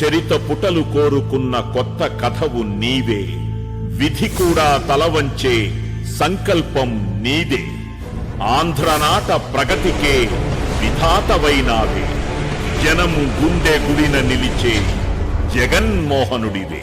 చరిత పుటలు కోరుకున్న కొత్త కథవు నీవే. విధి కూడా తలవంచే సంకల్పం నీదే. ఆంధ్రనాట ప్రగతికే విధాతవైనావే. జనము గుండె గుడిన నిలిచే జగన్మోహనుడివే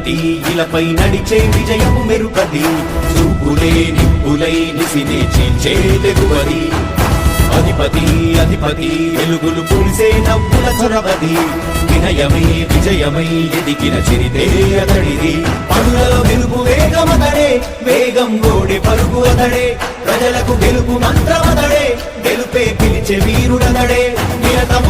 అధిపతి ఇలపై నడిచే విజయము మెరుపది. చూపులే నిప్పులై నిసినే చీల్చే తెగువది. అధిపతి అధిపతి వెలుగులు పులిసే నవ్వుల చొరవది. వినయమై విజయమై ఎదిగిన చిరితే అతడిది. పనుల వెలుగు వేగమతడే వేగం గోడి పరుగు అతడే. ప్రజలకు గెలుపు మంత్రమతడే గెలుపే పిలిచే వీరుడనడే నిరతము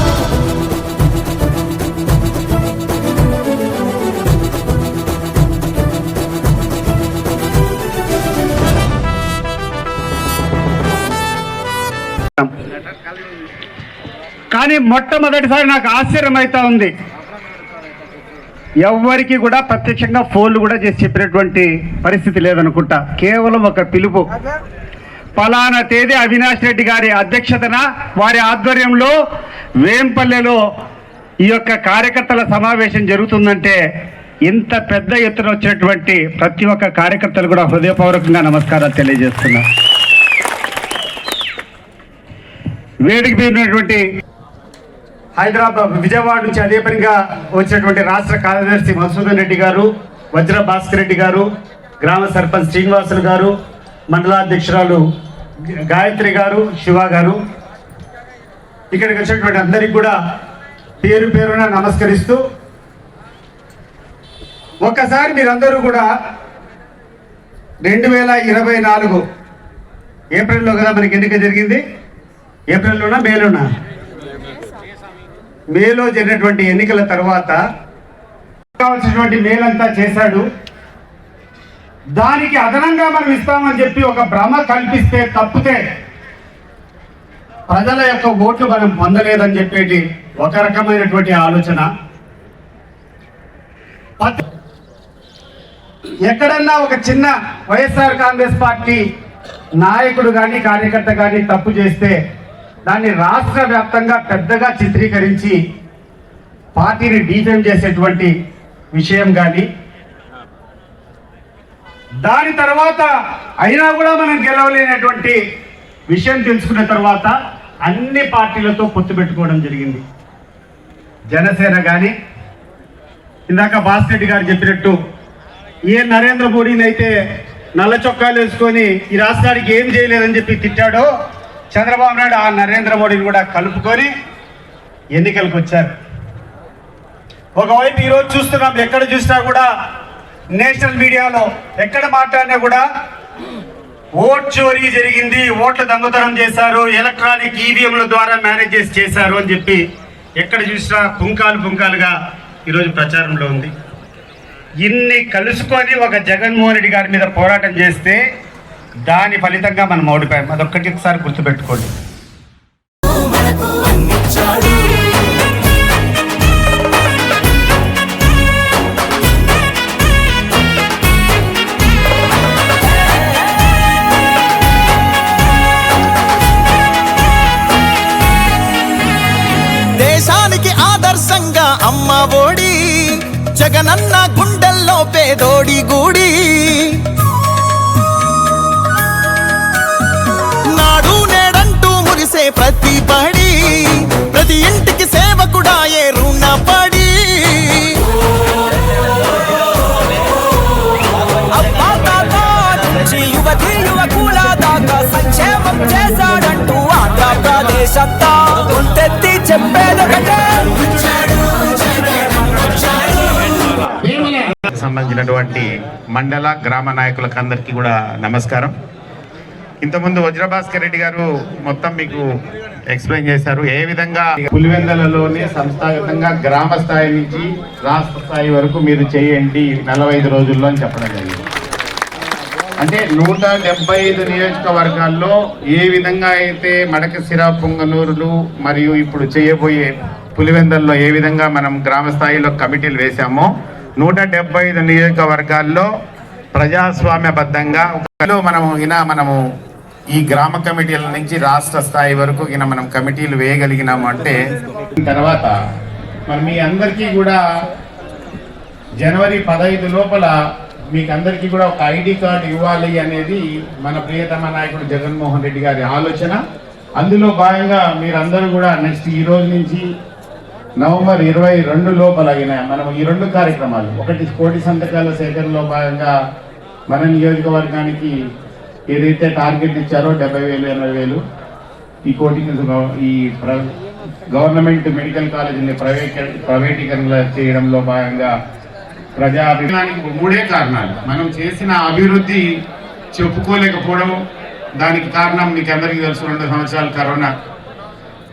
కానీ మొట్టమొదటిసారి నాకు ఆశ్చర్యం అవుతా ఉంది. ఎవ్వరికి కూడా ప్రత్యక్షంగా ఫోన్లు కూడా చేసి చెప్పినటువంటి పరిస్థితి లేదనుకుంటా. కేవలం ఒక పిలుపు. పలానా తేదీ అవినాష్ రెడ్డి గారి అధ్యక్షతన వారి ఆధ్వర్యంలో వేంపల్లెలో ఈ యొక్క కార్యకర్తల సమావేశం జరుగుతుందంటే ఇంత పెద్ద ఎత్తున వచ్చినటువంటి ప్రతి ఒక్క కార్యకర్తలు కూడా హృదయపూర్వకంగా నమస్కారాలు తెలియజేస్తున్నారు వేడికి మీద హైదరాబాద్ విజయవాడ నుంచి అదే పనిగా వచ్చినటువంటి రాష్ట్ర కార్యదర్శి మధుసూదన్ రెడ్డి గారు వజ్ర భాస్కర్ రెడ్డి గారు గ్రామ సర్పంచ్ శ్రీనివాసులు గారు మండలాధ్యక్షురాలు గాయత్రి గారు శివ గారు. ఇక్కడికి వచ్చినటువంటి అందరికి కూడా పేరు పేరున నమస్కరిస్తూ ఒక్కసారి మీరందరూ కూడా రెండు వేల ఇరవై నాలుగు ఏప్రిల్లో కదా మనకి ఎన్నిక జరిగింది? ఏప్రిల్లోనా మేలోనా? మేలో జరిగినటువంటి ఎన్నికల తర్వాత కావాల్సినటువంటి మేలంతా చేశాడు. దానికి అదనంగా మనం ఇస్తామని చెప్పి ఒక భ్రమ కల్పిస్తే తప్పితే ప్రజల యొక్క ఓట్లు మనం పొందలేదని చెప్పేటి ఒక రకమైనటువంటి ఆలోచన. ఎక్కడన్నా ఒక చిన్న వైఎస్ఆర్ కాంగ్రెస్ పార్టీ నాయకుడు కానీ కార్యకర్త కానీ తప్పు చేస్తే దాన్ని రాష్ట్ర వ్యాప్తంగా పెద్దగా చిత్రీకరించి పార్టీని డీఫేమ్ చేసేటువంటి విషయం కానీ దాని తర్వాత అయినా కూడా మనం గెలవలేనటువంటి విషయం తెలుసుకున్న తర్వాత అన్ని పార్టీలతో పొత్తు పెట్టుకోవడం జరిగింది. జనసేన కానీ ఇందాక బాస్కెట్ గారు చెప్పినట్టు ఏ నరేంద్ర మోడీని అయితే నల్ల చొక్కాలు వేసుకొని ఈ రాష్ట్రానికి ఏం చేయలేదని చెప్పి తిట్టాడో చంద్రబాబు నాయుడు ఆ నరేంద్ర మోడీని కూడా కలుపుకొని ఎన్నికలకు వచ్చారు. ఒకవైపు ఈరోజు చూస్తున్నాం ఎక్కడ చూసినా కూడా నేషనల్ మీడియాలో ఎక్కడ మాట్లాడినా కూడా ఓట్ చోరీ జరిగింది ఓట్లు దొంగతనం చేశారు ఎలక్ట్రానిక్ ఈవీఎంల ద్వారా మేనేజ్ చేసి చేశారు అని చెప్పి ఎక్కడ చూసినా పుంకాలు పుంకాలుగా ఈరోజు ప్రచారంలో ఉంది. ఇన్ని కలుసుకొని ఒక జగన్మోహన్ రెడ్డి గారి మీద పోరాటం చేస్తే దాని ఫలితంగా మనం ఓడిపోయాం. అదొక్కటి ఒకసారి గుర్తుపెట్టుకోండి. దేశానికి ఆదర్శంగా అమ్మ ఓడి జగనన్న సంబంధించినటువంటి మండల గ్రామ నాయకులకు అందరికీ కూడా నమస్కారం. ఇంతకుముందు వజ్రభాస్కర్ రెడ్డి గారు మొత్తం మీకు ఎక్స్ప్లెయిన్ చేశారు. ఏ విధంగా పులివెందలలోనే సంస్థాగతంగా గ్రామ స్థాయి నుంచి రాష్ట్ర స్థాయి వరకు మీరు చేయండి నలభై రోజుల్లో అని చెప్పడం జరిగింది. అంటే నూట డెబ్బై ఐదు నియోజకవర్గాల్లో ఏ విధంగా అయితే మడకశిర పొంగనూరులు మరియు ఇప్పుడు చేయబోయే పులివెందల్లో ఏ విధంగా మనం గ్రామ స్థాయిలో కమిటీలు వేశామో నూట డెబ్బై ఐదు నియోజకవర్గాల్లో ప్రజాస్వామ్యబద్ధంగా మనము ఇన మనము ఈ గ్రామ కమిటీల నుంచి రాష్ట్ర స్థాయి వరకు ఇన మనం కమిటీలు వేయగలిగినాము అంటే తర్వాత మరి మీ అందరికీ కూడా జనవరి పదహైదు లోపల మీకు అందరికీ కూడా ఒక ఐడి కార్డు ఇవ్వాలి అనేది మన ప్రియతమ నాయకుడు జగన్మోహన్ రెడ్డి గారి ఆలోచన. అందులో భాగంగా మీరందరూ కూడా నెక్స్ట్ ఈ రోజు నుంచి నవంబర్ ఇరవై రెండు లోపల అయిన మనం ఈ రెండు కార్యక్రమాలు. ఒకటి కోటి సంతకాల సేకరణలో భాగంగా మన నియోజకవర్గానికి ఏదైతే టార్గెట్ ఇచ్చారో డెబ్బై వేలు ఎనభై వేలు ఈ కోటి ఈ ప్ర- గవర్నమెంట్ మెడికల్ కాలేజీని ప్రైవేట్ ప్రైవేటీకరణ చేయడంలో భాగంగా ప్రజా అభిమానికి మూడే కారణాలు. మనం చేసిన అభివృద్ధి చెప్పుకోలేకపోవడం దానికి కారణం మీకు అందరికీ తెలుసు రెండు సంవత్సరాలు కరోనా.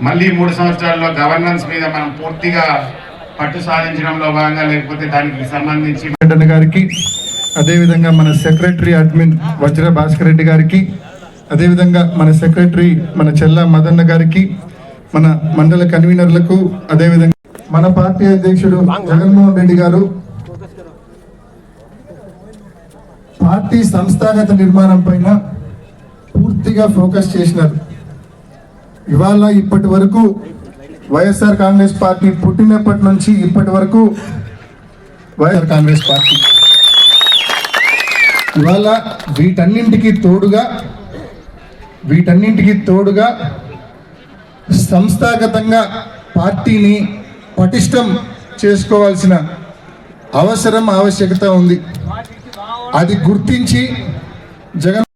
మళ్ళీ మూడు సంవత్సరాల్లో గవర్నెన్స్ మీద మనం పూర్తిగా పట్టు సాధించడంలో భాగంగా లేకపోతే దానికి సంబంధించి గారికి అదేవిధంగా మన సెక్రటరీ అడ్మిన్ వజ్ర భాస్కర్ రెడ్డి గారికి అదేవిధంగా మన సెక్రటరీ మన చెల్ల మదన్న గారికి మన మండల కన్వీనర్లకు అదేవిధంగా మన పార్టీ అధ్యక్షుడు జగన్మోహన్ రెడ్డి గారు పార్టీ సంస్థాగత నిర్మాణం పైన పూర్తిగా ఫోకస్ చేసినారు. ఇవాళ ఇప్పటి వరకు వైఎస్ఆర్ కాంగ్రెస్ పార్టీ పుట్టినప్పటి నుంచి ఇప్పటి వరకు వైఎస్ఆర్ కాంగ్రెస్ పార్టీ. ఇవాళ వీటన్నింటికి తోడుగా వీటన్నింటికి తోడుగా సంస్థాగతంగా పార్టీని పటిష్టం చేసుకోవాల్సిన అవసరం ఆవశ్యకత ఉంది. అది గుర్తించి జగన్